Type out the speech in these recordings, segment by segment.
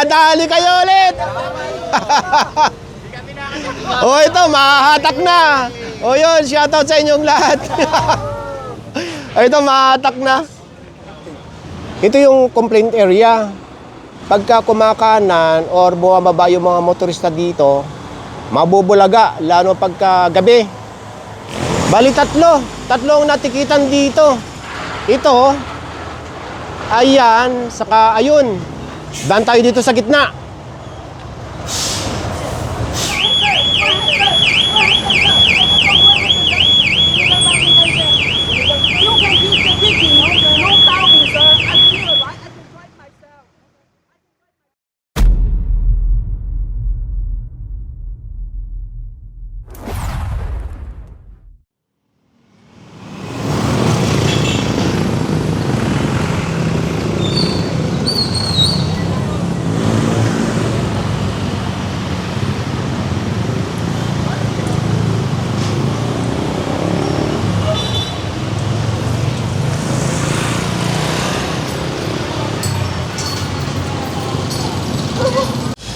Nadali kayo ulit. oh, ito, mahahatak na. Oh, yun, shoutout sa inyong lahat. oh, ito, mahahatak na. Ito yung complaint area. Pagka kumakanan or bumababa yung mga motorista dito, mabubulaga, lalo pagka gabi. Bali tatlo, tatlo ang natikitan dito. Ito, ayan, saka ayun. Dan tayo dito sa gitna.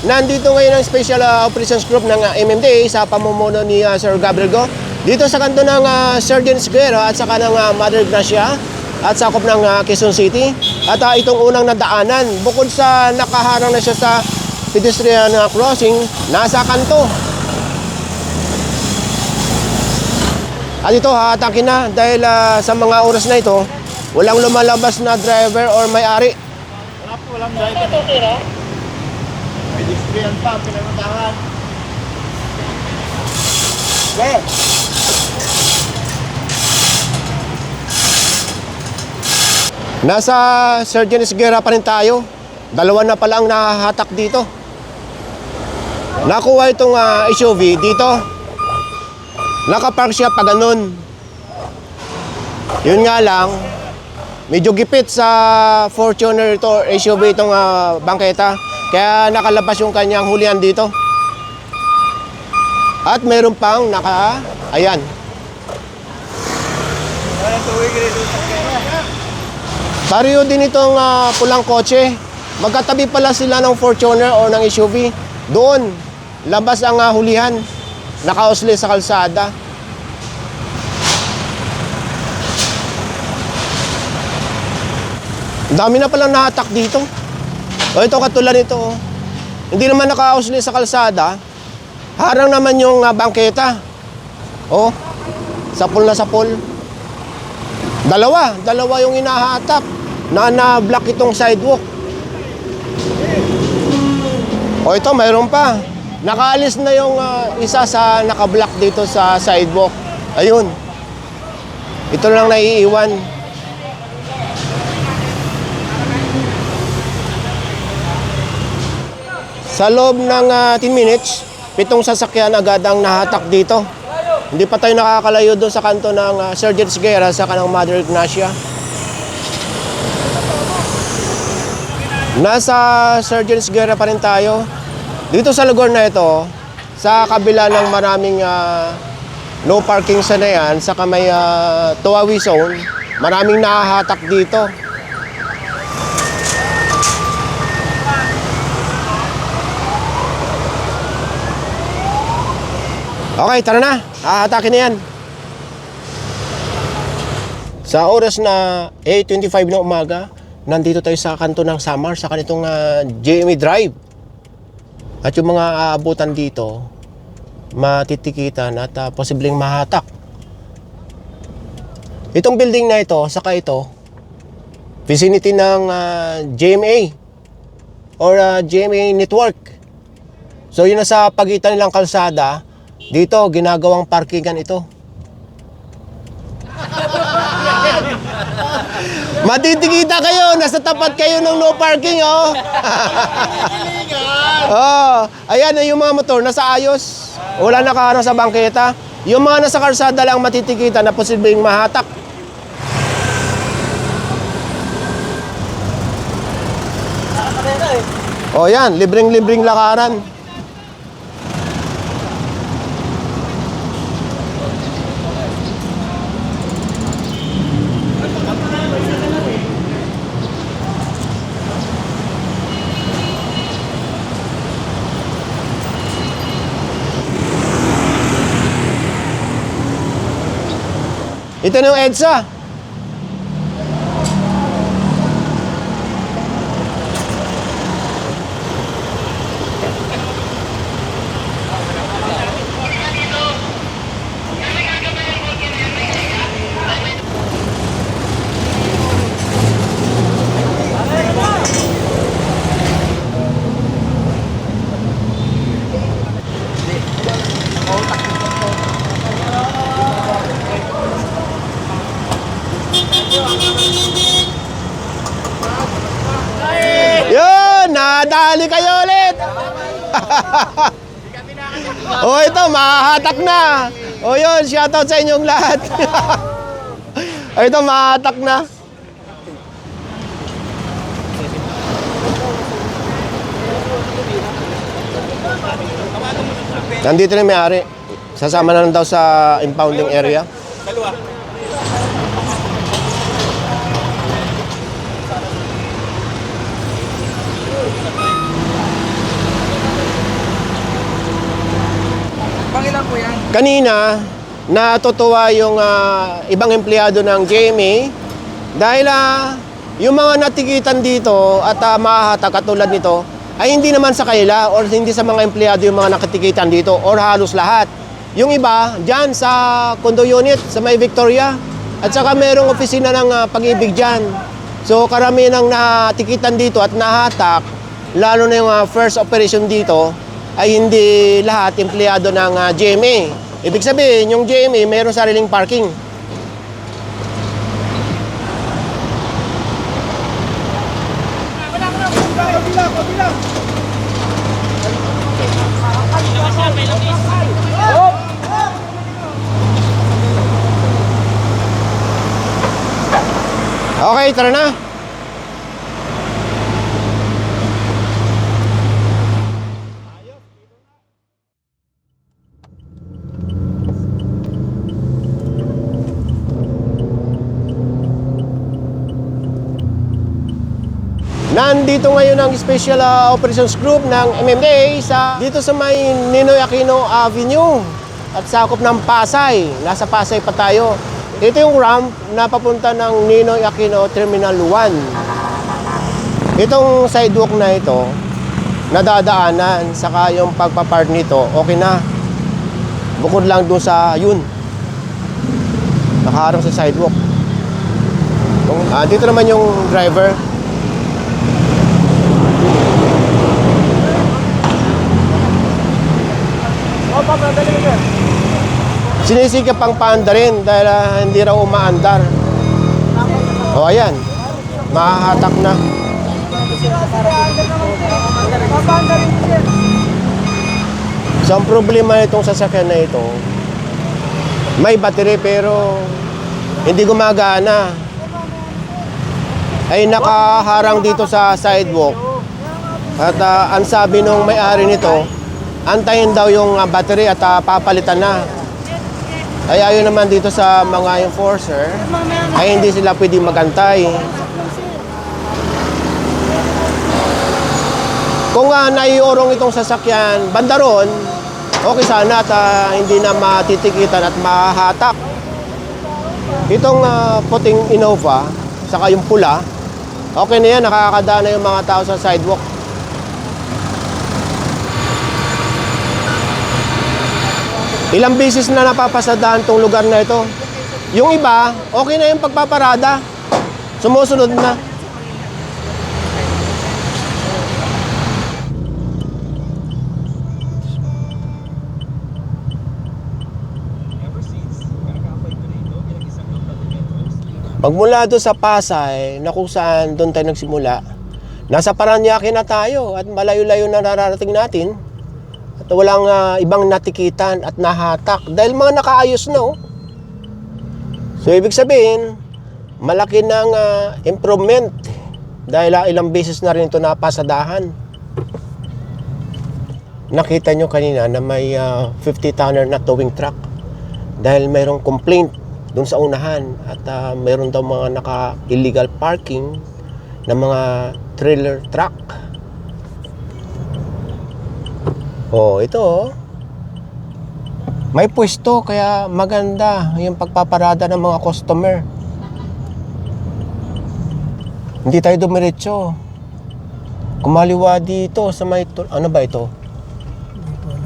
Nandito ngayon ang Special uh, Operations Group ng uh, MMDA sa pamumuno ni uh, Sir Gabriel Go. Dito sa kanto ng uh, Sergeant Square at saka ng uh, Mother Gracia at sakop ng uh, Quezon City. At uh, itong unang nadaanan, bukod sa nakaharang na siya sa pedestrian uh, crossing, nasa kanto. At ito, hatakin na dahil uh, sa mga oras na ito, walang lumalabas na driver or may-ari. Wala po, walang driver. Pedestrian pa, pinagmatahan. Okay. Nasa Sergeant Esguera pa rin tayo. Dalawa na pala ang nahahatak dito. Nakuha itong ah, SUV dito. Nakapark siya pa ganun. Yun nga lang, medyo gipit sa Fortuner ito, SUV itong ah, bangketa. Kaya nakalabas yung kanyang hulihan dito. At meron pang naka, ayan. Pareho din itong ah, pulang kotse. Magkatabi pala sila ng Fortuner o ng SUV. Doon, labas ang ah, hulihan. Nakausli sa kalsada. Dami na palang nahatak dito. O ito katulad nito. oh. Hindi naman nakausli sa kalsada. Harang naman yung ah, bangketa. Oh, sapol na sapol. Dalawa, dalawa yung inahatak na na-block itong sidewalk. O ito, mayroon pa. Nakaalis na yung ah, isa sa nakablock dito sa sidewalk. Ayun. Ito lang naiiwan. Sa loob ng ah, 10 minutes, pitong sasakyan agad ang nahatak dito. Hindi pa tayo nakakalayo doon sa kanto ng uh, Sergeant Siguera sa kanang Mother Ignacia. Nasa Sergeant Siguera pa rin tayo. Dito sa lugar na ito, sa kabila ng maraming ah, no parking sa na yan, sa may uh, Tuawi Zone, maraming nahahatak dito. Okay, tara na. Ahatakin na yan. Sa oras na 8.25 na umaga, nandito tayo sa kanto ng Samar, sa kanitong ah, JME Drive. At yung mga aabutan dito, matitikitan at ah, posibleng mahatak. Itong building na ito, saka ito, vicinity ng ah, JMA or ah, JMA Network. So yun na sa pagitan nilang kalsada, dito ginagawang parkingan ito. Matitikita kayo, nasa tapat kayo ng no parking, oh. oh, ayan yung mga motor, nasa ayos. Wala nakaharang sa bangketa. Yung mga nasa karsada lang matitikita na posibleng mahatak. Oh, yan, libreng-libreng lakaran. Ito na yung EDSA. Yun, nadali kayo ulit. oh, ito, mahahatak Oh, yun, shoutout sa inyong lahat. ito, mahahatak na. Nandito na may-ari. Sasama na lang daw sa impounding area. Yan? Kanina, natutuwa yung ah, ibang empleyado ng GMA dahil ah, yung mga natikitan dito at uh, mahahatak katulad nito ay hindi naman sa kanila or hindi sa mga empleyado yung mga nakatikitan dito or halos lahat. Yung iba, dyan sa condo unit, sa may Victoria. At saka merong opisina ng ah, pag-ibig dyan. So karamihan ng natikitan dito at nahatak, lalo na yung ah, first operation dito, ay hindi lahat empleyado ng ah, GMA. Ibig sabihin, yung GMA mayroong sariling parking. Okay, tara na. Nandito ngayon ang Special ah, Operations Group ng MMA sa dito sa may Ninoy Aquino Avenue at sakop ng Pasay. Nasa Pasay pa tayo. Ito yung ramp na papunta ng Ninoy Aquino Terminal 1. Itong sidewalk na ito, nadadaanan, saka yung pagpapark nito, okay na. Bukod lang doon sa yun. Nakaharap sa sidewalk. Ah, dito naman yung driver. Sinisikap pang paanda rin dahil ah, hindi raw umaandar. O ayan, mahahatak na. So ang problema nitong sasakyan na ito, may battery pero hindi gumagana. Ay nakaharang dito sa sidewalk. At ah, ang sabi nung may-ari nito, antayin daw yung ah, battery at ah, papalitan na. Ay ayon naman dito sa mga enforcer, ay hindi sila pwedeng magantay. Kung uh, naiorong itong sasakyan, banda ron, okay sana at ah, hindi na matitikitan at mahahatak. Itong ah, puting Innova, saka yung pula, okay na yan, nakakadaan na yung mga tao sa sidewalk. Ilang beses na napapasadahan tong lugar na ito. Yung iba, okay na yung pagpaparada. Sumusunod na. Pagmula doon sa Pasay, na kung saan doon tayo nagsimula, nasa Paranaque na tayo at malayo-layo na nararating natin. At walang ah, ibang natikitan at nahatak dahil mga nakaayos na. Oh. So ibig sabihin, malaki ng ah, improvement dahil ah, ilang beses na rin ito napasadahan. Nakita nyo kanina na may ah, 50 tonner na towing truck dahil mayroong complaint doon sa unahan at ah, mayroon daw mga naka illegal parking ng mga trailer truck. Oh, ito oh. May pwesto kaya maganda yung pagpaparada ng mga customer. Hindi tayo dumiretso. Kumaliwa dito sa may... Ano ba ito?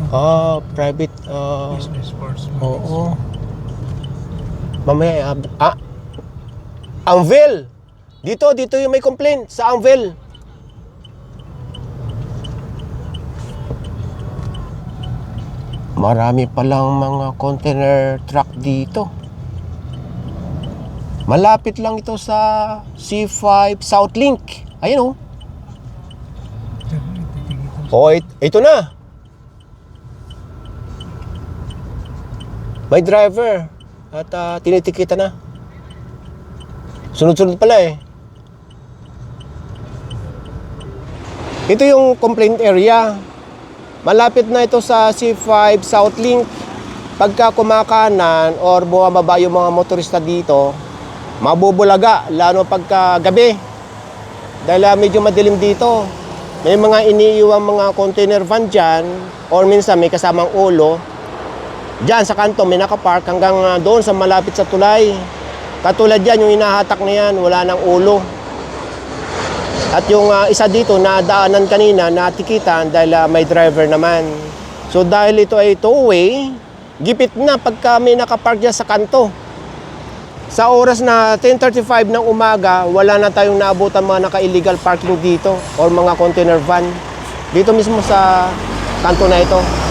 Ah, private... ah, oo. Mamaya... ah, Anvil! Dito, dito yung may complaint sa Anvil. Marami palang mga container truck dito. Malapit lang ito sa C5 Southlink. Ayun oh. Oh, it- ito na. May driver at ah, tinitikita na. Sunod-sunod pala eh. Ito yung complaint area. Malapit na ito sa C5 Southlink. Pagka kumakanan or bumababa yung mga motorista dito, mabubulaga, lalo pagka gabi. Dahil ah, medyo madilim dito. May mga iniiwang mga container van dyan or minsan may kasamang ulo. Diyan sa kanto may nakapark hanggang ah, doon sa malapit sa tulay. Katulad yan, yung inahatak na yan, wala nang ulo. At yung ah, isa dito na daanan kanina natikitan dahil ah, may driver naman. So dahil ito ay two-way, gipit na pagka may nakapark dyan sa kanto. Sa oras na 10.35 ng umaga, wala na tayong naabutan mga naka-illegal parking dito or mga container van. Dito mismo sa kanto na ito.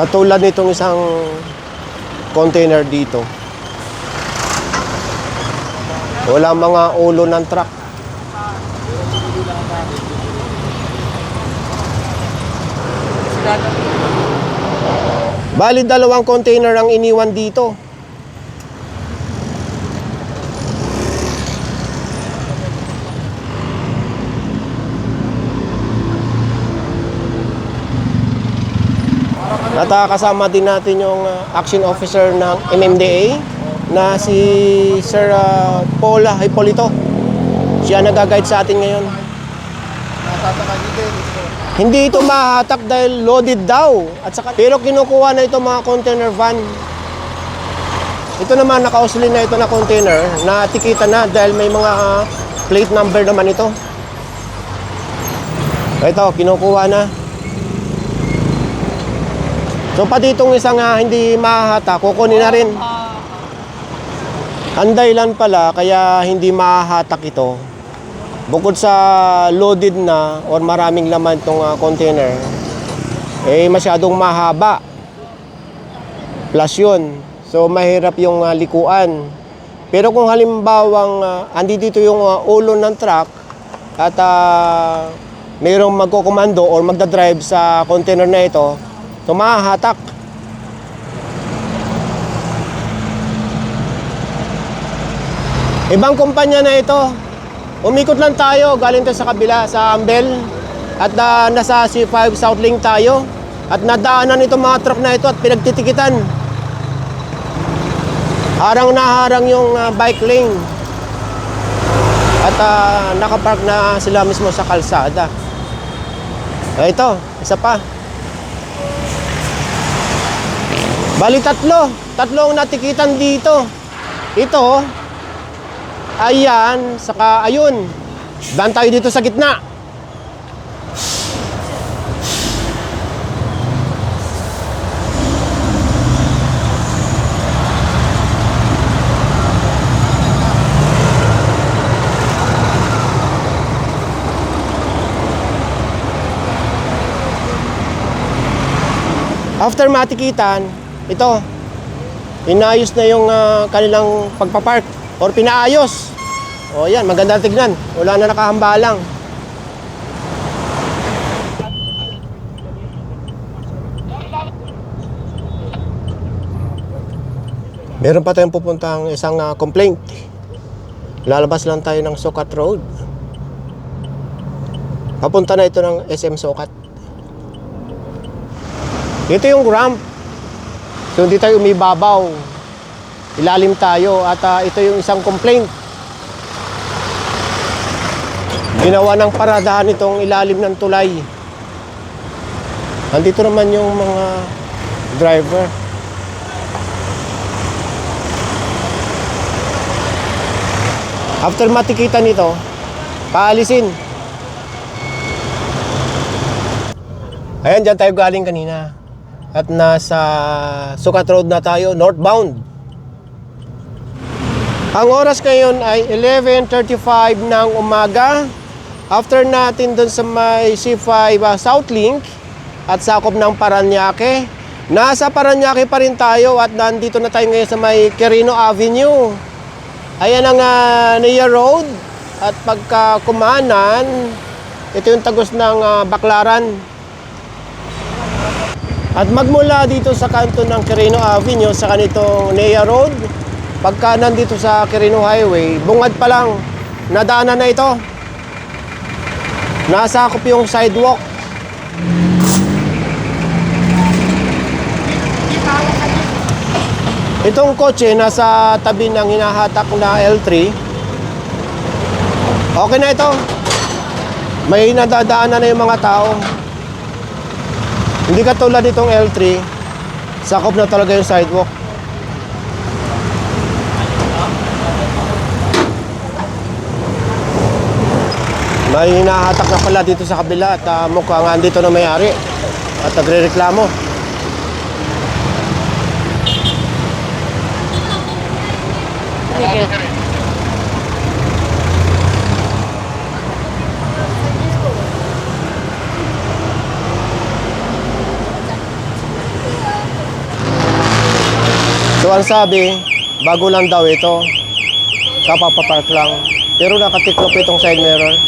Katulad nitong isang container dito. Wala mga ulo ng truck. Bali dalawang container ang iniwan dito. At ah, kasama din natin yung ah, action officer ng MMDA na si Sir ah, Paul Hipolito. Siya nag-guide sa atin ngayon. Hindi ito mahatak dahil loaded daw. At saka, pero kinukuha na ito mga container van. Ito naman, nakausli na ito na container na tikita na dahil may mga ah, plate number naman ito. Ito, kinukuha na. So pati itong isang ah, hindi mahahatak, kukunin na rin. Ang dahilan pala kaya hindi mahahatak ito. Bukod sa loaded na or maraming laman itong ah, container, eh masyadong mahaba. Plus yun. So mahirap yung ah, likuan. Pero kung halimbawang uh, andi dito yung ah, ulo ng truck at ah, mayroong magkokomando or magdadrive sa container na ito, so mahahatak. Ibang kumpanya na ito. Umikot lang tayo, galing tayo sa kabila, sa Ambel. At ah, nasa C5 Southlink tayo. At nadaanan itong mga truck na ito at pinagtitikitan. Harang na harang yung ah, bike lane. At ah, nakapark na sila mismo sa kalsada. Ah, ito, isa pa. Bali tatlo. Tatlo ang natikitan dito. Ito, ayan, saka ayun. Dan tayo dito sa gitna. After matikitan, ito, inayos na yung ah, kanilang pagpapark or pinaayos. O yan, maganda tignan. Wala na nakahambalang. Meron pa tayong pupuntang isang ah, complaint. Lalabas lang tayo ng Sokat Road. Papunta na ito ng SM Sokat. Ito yung ramp So hindi tayo umibabaw. Ilalim tayo at ah, ito yung isang complaint. Ginawa ng paradahan itong ilalim ng tulay. Andito naman yung mga driver. After matikitan nito, paalisin. Ayan, dyan tayo galing kanina. At nasa Sukat Road na tayo, northbound. Ang oras ngayon ay 11.35 ng umaga. After natin dun sa may C5 uh, Southlink at sakop ng Paranaque, nasa Paranaque pa rin tayo at nandito na tayo ngayon sa may Quirino Avenue. Ayan ang uh, Nia Road at pagka kumanan, ito yung tagos ng ah, Baklaran. At magmula dito sa kanto ng Quirino Avenue sa kanitong Nea Road, pagka nandito sa Quirino Highway, bungad pa lang, nadaanan na ito. Nasakop yung sidewalk. Itong kotse nasa tabi ng hinahatak na L3. Okay na ito. May nadadaanan na yung mga tao. Hindi katulad nitong L3, sakop na talaga yung sidewalk. May hinahatak na pala dito sa kabila at uh, mukhang andito na may-ari at nagre-reklamo. Ang sabi, bago lang daw ito, kapapapark lang. Pero nakatiklop itong side mirror.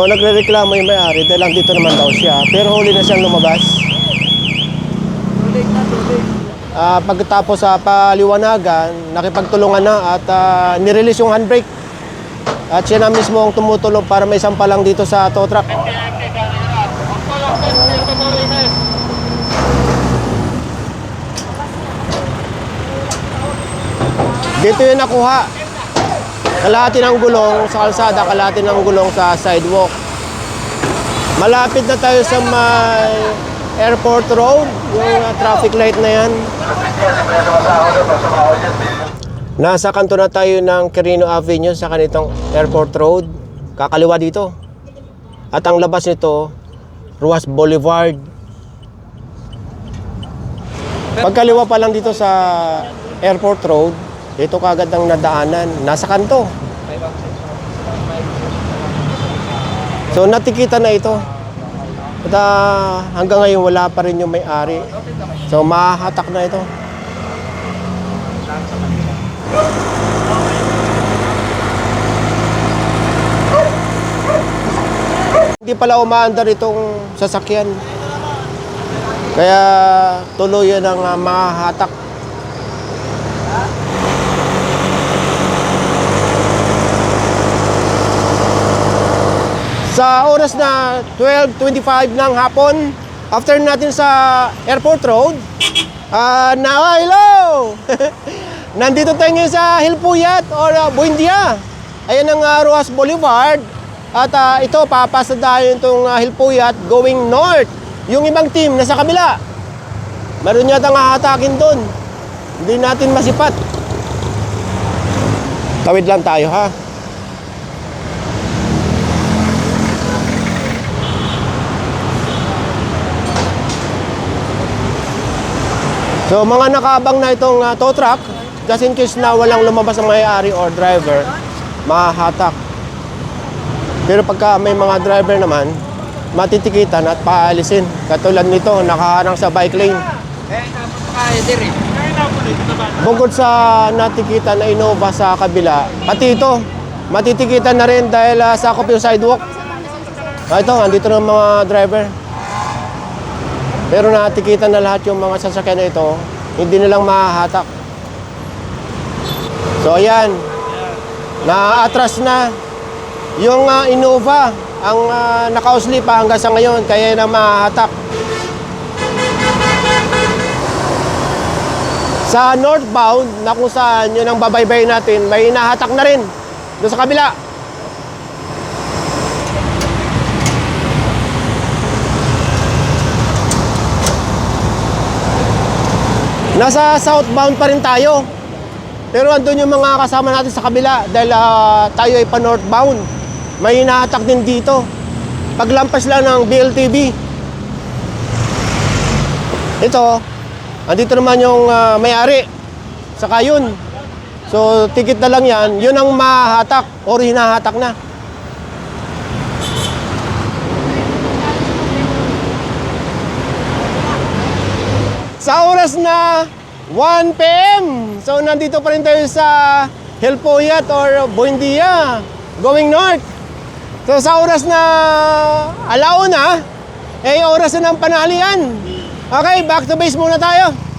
So nagre-reklamo yung may-ari dahil lang dito naman daw siya. Pero huli na siyang lumabas. Ah, pagkatapos sa paliwanagan, nakipagtulungan na at ah, nirelease yung handbrake. At siya na mismo ang tumutulong para may sampalang dito sa tow truck. Dito yung nakuha. Kalahati ng gulong sa kalsada, kalahati ng gulong sa sidewalk. Malapit na tayo sa may airport road, yung uh, traffic light na yan. Nasa kanto na tayo ng Quirino Avenue sa kanitong airport road. Kakaliwa dito. At ang labas nito, Ruas Boulevard. Pagkaliwa pa lang dito sa airport road, ito kagad ang nadaanan. Nasa kanto. So natikita na ito. At ah, hanggang ngayon wala pa rin yung may-ari. So mahahatak na ito. Hindi pala umaandar itong sasakyan. Kaya tuloy yan ang ah, mahahatak. Sa oras na 12.25 ng hapon, after natin sa airport road, ah na, ah, hello! Nandito tayo ngayon sa Hilpuyat or uh, Buendia. Ayan ang ah, Ruas Boulevard. At ah, ito, papasa tayo itong uh, Hilpuyat going north. Yung ibang team nasa kabila. Meron yata nga hatakin doon. Hindi natin masipat. Tawid lang tayo ha. So mga nakaabang na itong uh, tow truck, just in case na walang lumabas ang may-ari or driver, mahahatak. Pero pagka may mga driver naman, matitikitan at paalisin. Katulad nito, nakaharang sa bike lane. Bukod sa natikita na Innova sa kabila, pati ito, matitikitan na rin dahil ah, sakop yung sidewalk. Ah, ito, andito ang mga driver. Pero natikitan na lahat yung mga sasakyan na ito, hindi nilang mahahatak. So ayan, na-atras na yung ah, Innova, ang uh, nakausli pa hanggang sa ngayon, kaya na mahahatak. Sa northbound, na kung saan yun ang babaybay natin, may nahatak na rin doon sa kabila. Nasa southbound pa rin tayo. Pero andun yung mga kasama natin sa kabila dahil ah, tayo ay pa-northbound. May hinahatak din dito. Paglampas lang ng BLTB. Ito, andito naman yung ah, may-ari. Saka yun. So, tikit na lang yan. Yun ang mahahatak or hinahatak na. Sa oras na 1 p.m. So nandito pa rin tayo sa Helpoyat or Buendia going north. So sa oras na alauna, eh oras na ng panalian. Okay, back to base muna tayo.